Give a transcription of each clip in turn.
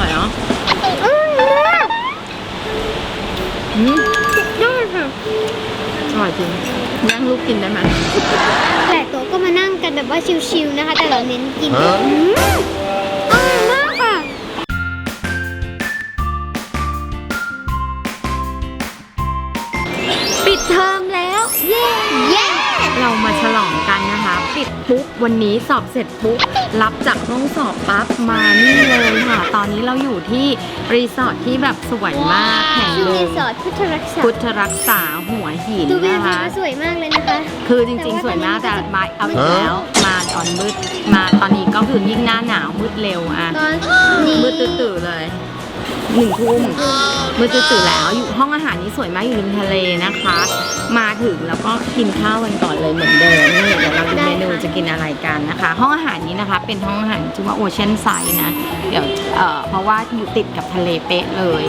ร่อยเนาะอร่อยมากอืมสุดยอดค่ะอร่อยจริงย่างลูกกินได้ไหมหลายโต๊ะก็มานั่งกันแบบว่าชิลๆนะคะ แต่เราเน้นกินอืมอร่อยมากค่ะ ปิดเทอมแล้ว เย้ เย้ เรามาฉลองกันนะคะ ปิดปุ๊บวันนี้สอบเสร็จปุ๊บ รับจากห้องสอบปั๊บมานี่ เลยค่ะตอนนี้เราอยู่ที่รีสอร์ทที่แบบสวยมากแห่งชื่อหรีนึ่งสอร์ทพุทธรักษาพุทธรักษาหัวหินดูวิวนะสิคะ คะสวยมากเลยนะคะ คือจริงๆ สวยมากแต่มาเอาอีกแล้ว มาตอนมืด มาตอนนี้ก็คือยิ่งหน้าหนาวมืดเร็วอะตอนนี้มืดตื่นๆเลย หนึ่งทุ่มมืดตื่นแล้วอยู่ห้องอาหารนี้สวยมากอยู่ริมทะเลนะคะ มาถึงแล้วก็กินข้าวกันก่อนเลยเหมือนเดิมนี่เดี๋ยวเราดูเมนูจะกินอะไรกันนะคะ ห้องอาหารนี้นะคะ เป็นห้องอาหารชื่อว่าโอเชียนไซนะ เดี๋ยวเอ่อเพราะว่าอยู่ติดกับทะเลเป๊ะเลย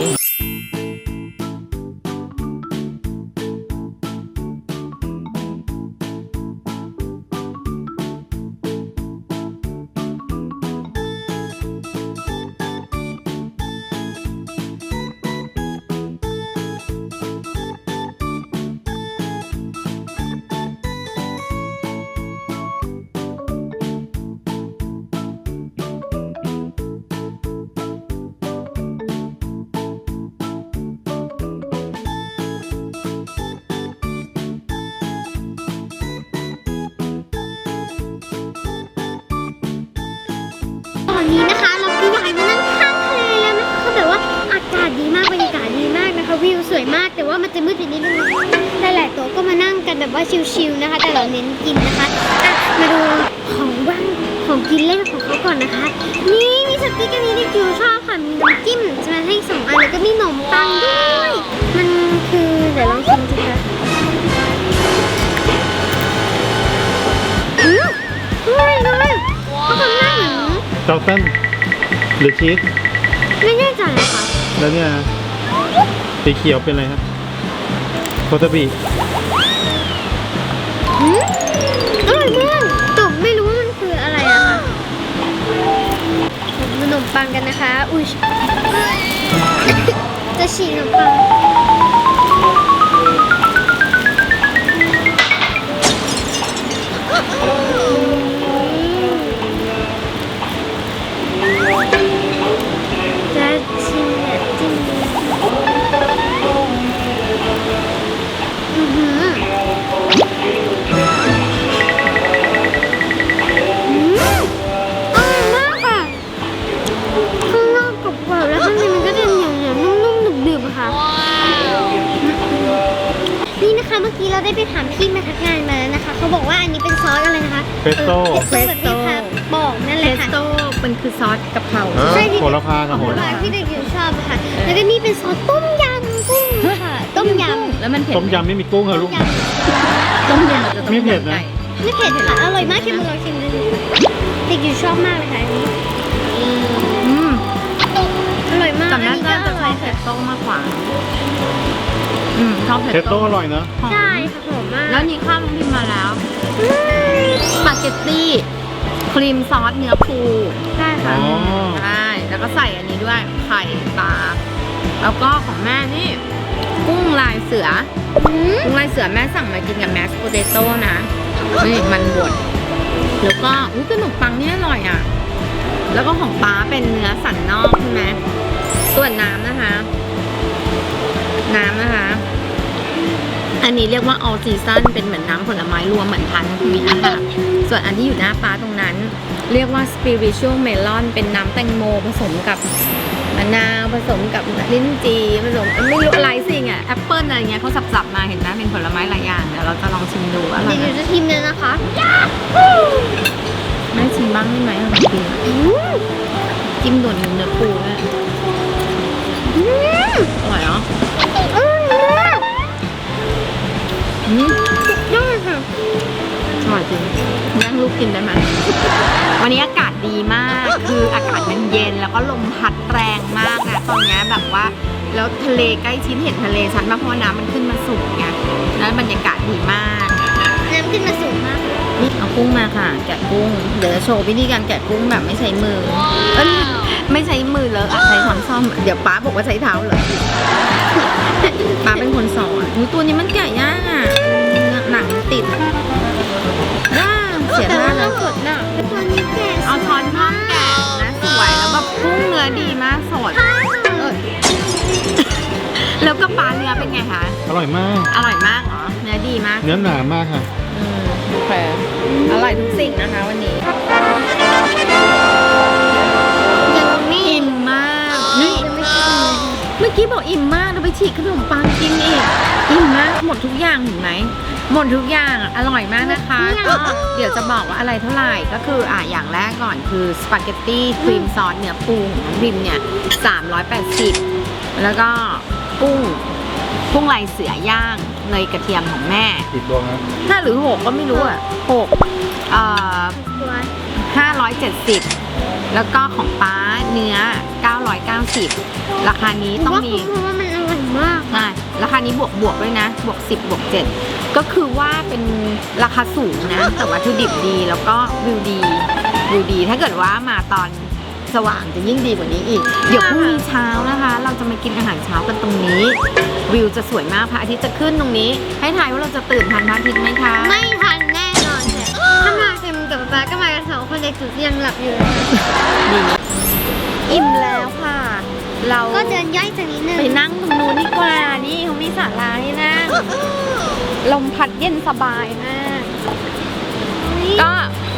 วิวสวยมาก แต่ว่ามันจะมืดไปนิดนึงหลายๆโต๊ะก็มานั่งกันแบบว่าชิลๆนะคะ แต่เราเน้นกินนะคะอะมาดูของว่างของกินเล่นของเขาก่อนนะคะ นี่มีสติ๊กอันนี้ที่คิวชอบค่ะมีน้ำจิ้มจะมาให้สองอันแล้วก็มีขนมปังด้วยมันคือเดี๋ยวลองชิมสิคะอืมอร่อยเลยเขาทำหน้าเหมือนจอร์ตันหรือชีสไม่แน่ใจอะค่ะแล้วเนี่ย สีเขียวเป็นอะไรครับโคตบีอืมอร่อยมากแต่ไม่รู้ว่ามันคืออะไรอะค่ะขนมปังกันนะคะ อุ้ยจะฉีกขนมปัง ได้ไปถามพี่แม่พนักงานมาแล้วนะคะ เขาบอกว่าอันนี้เป็นซอสอะไรนะคะเปสโต้เออเป็นแบบที่ค่ะบอกนั่นแหเทละสค่ะ โต้มันคือซอสกะเพรา ใช่ที่โหระพากับโหโหระระพาพาที่เด็กอยู่ชอบอะค่ะ แล้วก็นี่เป็นซอสต้มยำกุ้งค่ะ ต้มยำแล้วมันเผ็ดต้มยำไม่มีกุ้งเหรอลูกยำต้มยำมันจะต้มไม่เผ็ดยำนะไก่ไม่เผ็ดค่ะ อร่อยมากเค็มลองชิมดูเด็กอยู่ชอบมากเลยค่ะอันนี้ อืมอร่อยมากแต่แม่อันนี้ก็ก็อจะชร่ออบยเผ็ค่ะดโต้มากกว่าอืม ชอบเผ็ดเทสโต้อร่อยนะหอมใช่ค่ะหอมมาก แล้วนี่ข้าวมันพิมพ์มาแล้วสปาเกตตี้ครีมซอสเนื้อปูใช่ค่ะอ๋อ ใช่แล้วก็ใส่อันนี้ด้วยไข่ปลาแล้วก็ของแม่นี่ กุ้งลายเสืออืมกุ้งลายเสือแม่สั่งมากินกับแมสโพเตโต้นะนี่มันบดแล้วก็อุ้ยขนมปังนี่อร่อยอะ แล้วก็ของป้าเป็นเนื้อสันนอกใช่ไหมส่วนน้ำนะคะ น้ำนะคะ อันนี้เรียกว่า all season เป็นเหมือนน้ำผลไม้รวมเหมือนพันธุ์มีอาหารส่วนอันที่อยู่หน้าป้าตรงนั้น เรียกว่า spiritual melon เป็นน้ำแตงโมผสมกับมะนาวผสมกับลิ้นจี่ผสมไม่รู้อะไรสิ่งอะแอปเปิลอะไรเงี้ยเขาสับๆมาเห็นไหมเป็นผลไม้หลายอย่างเดี๋ยวเราจะลองชิมดูว่าอร่เดี๋อยยวไหมหนูจะชิมเลยนะคะแม่ชิมบ้างได้ไหมของกินอืมจิ้มด่วน กกินได้ไหมวันนี้อากาศดีมาก คืออากาศมันเย็นแล้วก็ลมพัดแรงมากนะตอนนี้แบบว่าแล้วทะเลใกล้ชิดเห็นทะเลชัดมากเพราะว่าน้ำมันขึ้นมาสูงไงแล้วบรรยากาศดีมากน้ำขึ้นมาสูงมากนี่เอากุ้งมาค่ะ แกะกุ้ง เดี๋ยวจะโชว์วิธีการแกะกุ้งแบบไม่ใช้มือเอ้ยไม่ใช้มือเลอะอะใช้ช้อนซ่อมอะเดี๋ยวป้าบอกว่าใช้เท้าเหรอป้าเป็นคนสอนอุ๊ยตัวนี้มันแกะยากอะหนังติดอะว้าเสียแต่ท่าว่าเลเรายกดหนักแต่ตัวนี้แก่เอาช้อนท่อมแกะนะสวยแล้วแบบกุ้งเนื้อดีมากสดใช่เออแล้วก็ปลาเนื้อเป็นไงคะ อร่อยมาก อร่อยมากเหรอ เนื้อดีมากเนื้อหนามากค่ะ อืมโอเคอร่อยทุกสิ่งนะคะวันนี้ยังไม่อิ่มมากนี่ยังไม่กินเลยเมื่อกี้บอกอิ่มมากเราไปฉีกขนมปังกินอีกอิ่มมากหมดทุกอย่างเห็นไหม หมดทุกอย่างอร่อยมากนะคะ ก็เดี๋ยวจะบอกว่าอะไรเท่าไหร่ก็คืออะอย่างแรกก่อนคือสปาเกตตี้ครีมซอสเนื้อปูของน้องพิมเนี่ย380 แล้วก็กุ้งกุ้งลายเสือย่างเนยกระเทียมของแม่ติดดวงนะห้าหรือหกก็ไม่รู้อะหกเอ่อตัว570แล้วก็ของป้าเนื้อ 990 ราคานี้ต้องมีเพราะว่ามันอร่อยมากใช่ราคานี้บวกบวกด้วยนะ บวก 10 บวก 7 ก็คือว่าเป็นราคาสูงนะ แต่วัตถุดิบดีแล้วก็วิวดีวิวดี ถ้าเกิดว่ามาตอนสว่างจะยิ่งดีกว่านี้อีก เดี๋ยวพรุ่งนี้เช้านะคะ เราจะมากินอาหารเช้ากันตรงนี้ วิวจะสวยมากพระอาทิตย์จะขึ้นตรงนี้ ให้ทายว่าเราจะตื่นทันพระอาทิตย์ไหมคะ ไม่ทันแน่นอนค่ะถ้ามาเต็มกับป๊าก็มากันสองคนเด็กสุดยังหลับอยู่เลยค่ะดีอิ่มแล้วค่ะ เราก็เดินย่อยสักนิดนึงไปนั่งตรงนู้นดีกว่านี่เขามีศาลาให้นั่งลมพัดเย็นสบายมากก็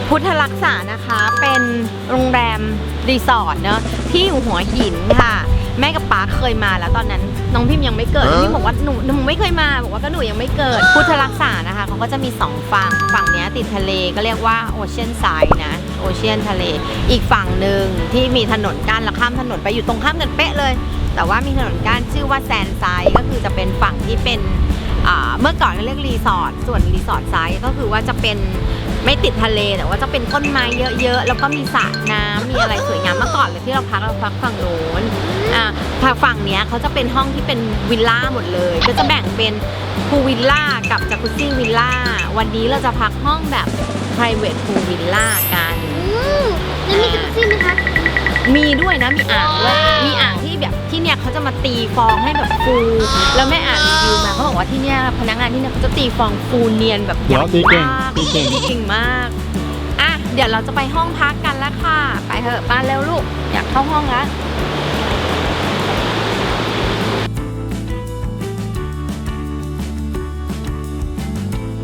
พุทธรักษานะคะเป็นโรงแรมรีสอร์ทเนอะที่อยู่หัวหินค่ะ แม่กับป๊าเคยมาแล้วตอนนั้นน้องพิมยังไม่เกิดน้องพิมบอกว่าหนูหนูไม่เคยมาบอกว่าก็หนูยังไม่เกิด พุทธรักษานะคะเขาก็จะมีสองฝั่งฝั่งเนี้ยติดทะเลก็เรียกว่าโอเชียนไซด์นะ โอเชียนทะเล อีกฝั่งหนึ่งที่มีถนนกั้นแล้วข้ามถนนไปอยู่ตรงข้ามกันเป๊ะเลย แต่ว่ามีถนนกั้นชื่อว่าแซนไซก็คือจะเป็นฝั่งที่เป็นอ่าเมื่อก่อนเขาเรียกรีสอร์ทส่วนรีสอร์ทไซก็คือว่าจะเป็นไม่ติดทะเลแต่ว่าจะเป็นต้นไม้เยอะๆ แล้วก็มีสระน้ำมีอะไรสวยงามเมื่อก่อนเลยที่เราพักเราพักฝั่งโน้นอ่าทางฝั่งเนี้ยเขาจะเป็นห้องที่เป็นวิลล่าหมดเลย ก็จะแบ่งเป็นพูวิลล่ากับจากุซี่วิลล่าวันนี้เราจะพักห้องแบบ private pool villa กัน อืมแล้วมีจักรซี่ไหมคะมีด้วยนะมีอ่างด้วยมีอ่างที่แบบที่เนี่ยเขาจะมาตีฟองให้แบบฟู แล้วแม่อ่านรีวิวมาเขาบอกว่าที่เนี่ยพนักงานที่เนี่ยเขาจะตีฟองฟูเนียนแบบเดี๋ยวตีเก่งมากตีเก่ง เก่งมากอะเดี๋ยวเราจะไปห้องพักกันแล้วค่ะ ไปเถอะมาเร็วลูกอยากเข้าห้องแล้วไ